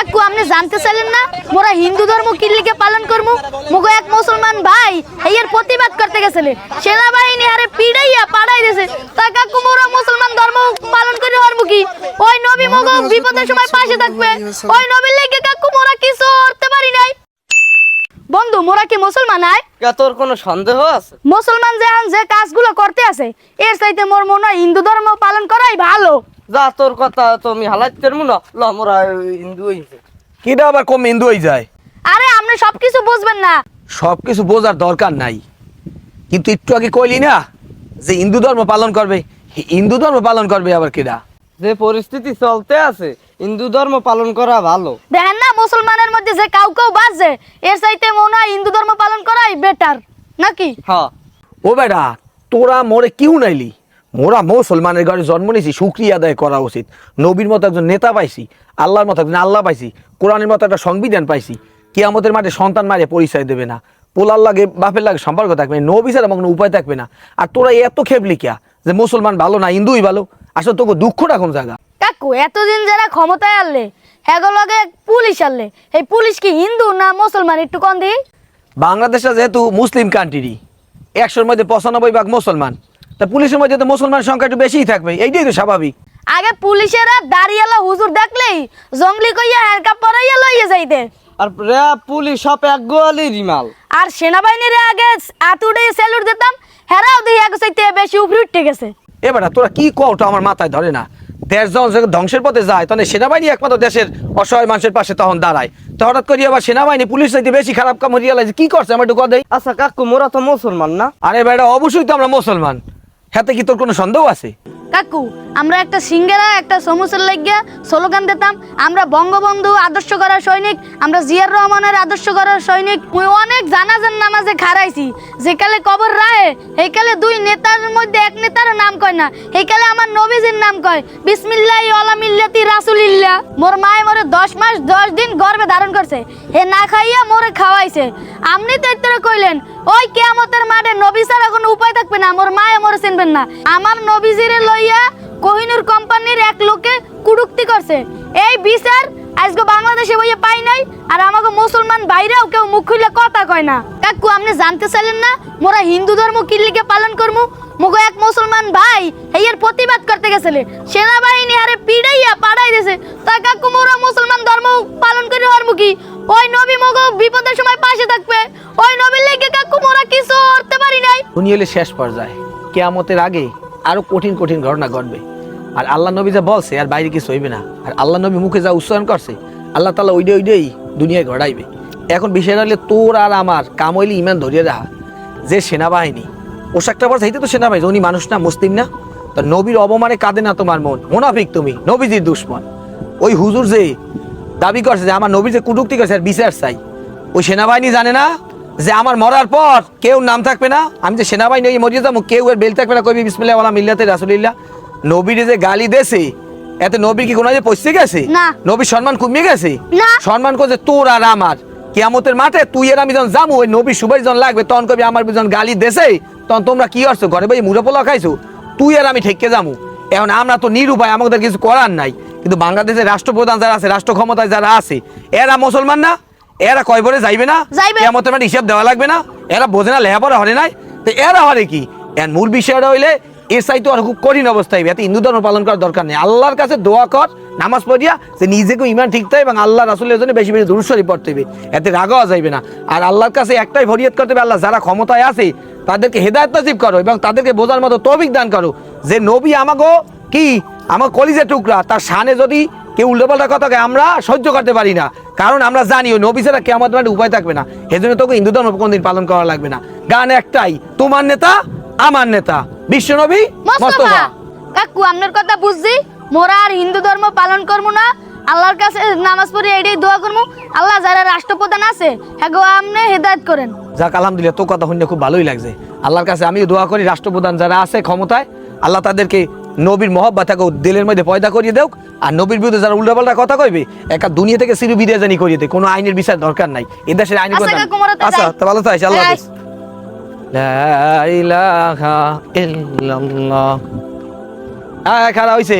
কাকু আপনি জানতে চাইলেন না? মোরা হিন্দু ধর্ম কিল্লিকে পালন করব মুগো এক মুসলমান ভাই এর প্রতিবাদ করতে গেছিলে। সেনাবাহিনী আরে পিড়াইয়া পাড়াই দিয়েছে তা কাকু মোরা মুসলমান ধর্ম পালন করে পারব কি? ওই নবী মগো বিপদের সময় পাশে থাকবে। ওই নবীর লেগে কাকু মোরা কিছু করতে পারি নাই। বন্ধু মোরা কি মুসলমান আয়? তোর কোনো সন্দেহ আছে? মুসলমান যে যে কাজগুলো করতে আছে এর চাইতে মোর মনে হয় হিন্দু ধর্ম পালন করাই ভালো। যা তোর কথা তো আমি হালাত না। ল মোরা হিন্দু হইছে কিটা আবার কম হিন্দু হয়ে যায় আরে আপনি সবকিছু বুঝবেন না। সব কিছু বোঝার দরকার নাই। কিন্তু একটু আগে কইলি না যে হিন্দু ধর্ম পালন করবে। হিন্দু ধর্ম পালন করবে আবার কিরা যে পরিস্থিতি চলতে আছে হিন্দু ধর্ম পালন করা ভালো। দেখেন না মুসলমানের মধ্যে যে কাউ কাউ বাজছে এর চাইতে মনে হয় হিন্দু ধর্ম পালন করাই বেটার নাকি? হ্যাঁ। ও বেটা তোরা মোরে কিউ নাইলি মোরা মুসলমানের ঘরে জন্ম নিয়েছি শুক্রিয়া আদায় করা উচিত। নবীর মতো একজন নেতা পাইছি আল্লাহর মতো একজন আল্লাহ পাইছি কোরআনের মতো একটা সংবিধান পাইছি কিয়ামতের মাঠে সন্তান মারে পরিচয় দেবে না। পোলার লাগে বাপের লাগে সম্পর্ক থাকবে না নবী ছাড়া কোনো উপায় থাকবে না। আর তোরা এত খেপলি কিয়া যে মুসলমান ভালো না হিন্দুই ভালো আসলে তোকে দুঃখটা কোন জায়গা? কাকু এতদিন যারা ক্ষমতায় আনলে হেগুলোকে পুলিশ আনলে এই পুলিশ কি হিন্দু না মুসলমান একটু কন দিই বাংলাদেশটা যেহেতু মুসলিম কান্ট্রি একশোর মধ্যে পঁচানব্বই ভাগ মুসলমান। তা পুলিশের মধ্যে তো মুসলমান সংখ্যা একটু বেশিই থাকবে এইটাই তো স্বাভাবিক। আগে পুলিশেরা দাঁড়িয়ালা হুজুর দেখলেই জঙ্গলি কইয়া হ্যান্ডকাপ পরাইয়া লইয়া যাইতে। আর র্যাব পুলিশ সব এক গোয়ালি রিমাল। আর সেনাবাহিনীর আগে আতুড়ে স্যালুট দিতাম হেরাও দেখি আগে চাইতে বেশি উপরে উঠে গেছে। এবার তোরা কি কওটা আমার মাথায় ধরে না? দেশ যখন যখন ধ্বংসের পথে যায় তখন সেনাবাহিনী একমাত্র দেশের অসহায় মানুষের পাশে তখন দাঁড়ায়। তো হঠাৎ করে আবার সেনাবাহিনী পুলিশ চাইতে বেশি খারাপ কাম রিয়ালাইজ কি করছে আমার একটু কথা আচ্ছা কাকু মোরা তো মুসলমান না? আরে বেটা অবশ্যই তো আমরা মুসলমান। হাতে কি তোর কোনো সন্দেহ আছে? কাকু আমরা একটা সিঙ্গেরা একটা সমুসের লাগিয়া স্লোগান দিতাম। আমরা বঙ্গবন্ধু আদর্শ করার সৈনিক, আমরা জিয়ার রহমানের আদর্শ করার সৈনিক। মুই অনেক জানাজান নামাজে খারাইছি যেকালে কবর রাহে সেইকালে দুই নেতার মধ্যে এক নেতার নাম কয় না সেইকালে আমার নবীজির নাম কয়, বিসমিল্লাহ আলামিল্লাতি রাসুলিল্লাহ। মোর মায়ে মোরে দশ মাস, দশ দিন গর্ভে ধারণ করছে। হে না খাইয়া মোরে খাওয়াইছে। আপনি তো এত্তরে কইলেন, ওই কেয়ামতের মাঠে নবী ছাড়া কোনো উপায় থাকবে না, মোর মায়ে মোরে চিনবেন না। আমার নবীজিরে লইয়া কোহিনুর কোম্পানির এক লোকে কুড়ুক্তি করছে। এই বিচার আজকে বাংলাদেশে বইয়ে পাই নাই, আর আমাকে মুসলমান বাইরেও কেউ মুখ খুলে কথা কয় না। কাকু, আপনি জানতে চাইলেন না, মোরা হিন্দু ধর্ম কিল্লিকে পালন করমু? মুগো এক মুসলমান ভাই এর প্রতিবাদ করতে গেছিলে। সেনাবাহিনী আরে পিড়াইয়া পাড়াই দিয়েছে তা কাকু, মোরা মুসলমান ধর্ম পালন করে পারব কি? ওই নবী মগো বিপদের সময় পাশে থাকবে। ওই নবীর লেগে কাকু, মোরা কিছু করতে পারি নাই। উনি হলে শেষ পর্যায়ে। কেয়ামতের আগে আরও কঠিন কঠিন ঘটনা ঘটবে। আর আল্লাহ নবী যা বলছে, আর বাইরে কিছু হইবে না। আর আল্লাহ নবী মুখে যা উচ্চারণ করছে, আল্লাহ তালা ওইডে ওইডেই দুনিয়ায় ঘটাইবে এখন বিষয়টা হলে, তোর আর আমার কাম ইমান ধরিয়ে রাখা। যে সেনাবাহিনী, পোশাকটা পর সেইটা তো সেনাবাহিনী, উনি মানুষ না, মুসলিম না। তো নবীর অবমানে কাঁদে না তোমার মন। মোনাফিক তুমি, নবীজির দুশ্মন। ওই হুজুর যে দাবি করছে যে, আমার নবীর যে কুটুক্তি করছে, আর বিচার চাই। ওই সেনাবাহিনী জানে না যে আমার মরার পর কেউ নাম থাকবে না আমি যে সেনাবাহিনী ওই মরিয়ে যাব কেউ এর বেল থাকবে না কবি বিসমিল্লাহ ওয়ালা মিল্লাতে রাসুলিল্লাহ। নবীর যে গালি দেছে এতে নবীর কি কোনো যে পৌঁছে গেছে। নবীর সম্মান কমিয়ে গেছে? সম্মান করছে তোর আর আমার। কিয়ামতের মাঠে তুই আর আমি যখন যাব ওই নবীর সুবাই যখন লাগবে তখন কবি আমার যখন গালি দেছে তখন তোমরা কি করছ? ঘরে ভাই মুড়ে পোলা খাইছো? তুই আর আমি ঠেকে যাব। এখন আমরা তো নিরুপায় আমাদের কিছু করার নাই। কিন্তু বাংলাদেশের রাষ্ট্রপ্রধান যারা আছে রাষ্ট্র ক্ষমতায় যারা আছে এরা মুসলমান না? এরা কয় ভরে যাইবে না? যাইবে। কেমতের মানে হিসাব দেওয়া লাগবে না? এরা বোঝে না লেখাপড়া হরে নাই। তো এরা হরে কি? এর মূল বিষয়টা হইলে এর সাইতে আর খুব কঠিন অবস্থায় এতে হিন্দু ধর্ম পালন করার দরকার নেই। আল্লাহর কাছে দোয়া কর নামাজ পড়িয়া যে নিজেকে ইমান ঠিক থাকে এবং আল্লাহ রাসুলের জন্য বেশি বেশি দুরুস্বরী পড়তে হবে এতে রাগাও যাইবে না। আর আল্লাহর কাছে একটাই ফরিয়াদ করতে হবে আল্লাহ যারা ক্ষমতায় আছে তাদেরকে হেদায়ত নসিব করো এবং তাদেরকে বোঝার মতো তৌফিক দান করো। যে নবী আমাকে কি? আমার কলিজের টুকরা তার সানে যদি কেউ উল্টোপাল্টা কথা কয়, আমরা সহ্য করতে পারি না। কারণ আমরা জানি ওই নবী ছাড়া কেমন মানে উপায় থাকবে না। সেজন্য তোকে হিন্দু ধর্ম কোনদিন পালন করা লাগবে না। গান একটাই তোমার নেতা আমার নেতা। বিশ্ব নবী মোস্তফা। কাকু আপনার কথা বুঝছি। মোরা আর হিন্দু ধর্ম পালন করব না। আল্লাহর কাছে নামাজ পড়ে এটাই দোয়া করব। আল্লাহ যারা রাষ্ট্রপ্রধান আছে হ্যাঁ আপনি হেদায়ত করেন। যাক আলহামদুলিল্লাহ তোর কথা শুনে খুব ভালোই লাগছে। আল্লাহর কাছে আমিও দোয়া করি রাষ্ট্রপ্রধান যারা আছে ক্ষমতায় আল্লাহ তাদেরকে নবীর মহব্বা তাকে দিলের মধ্যে পয়দা করিয়ে দেওক আর নবীর বিরুদ্ধে যারা উল্টাপাল্টা কথা কইবে একা দুনিয়া থেকে সিরু বিদায় জানি করিয়ে দেয়। কোনো আইনের বিচার দরকার নাই। এ দেশের আইনের আচ্ছা, কথা আচ্ছা তো ভালো থাকিস আল্লাহ। হাফেজ। লা ইলাহা ইল্লাল্লাহ। আয় খারাপ হইছে।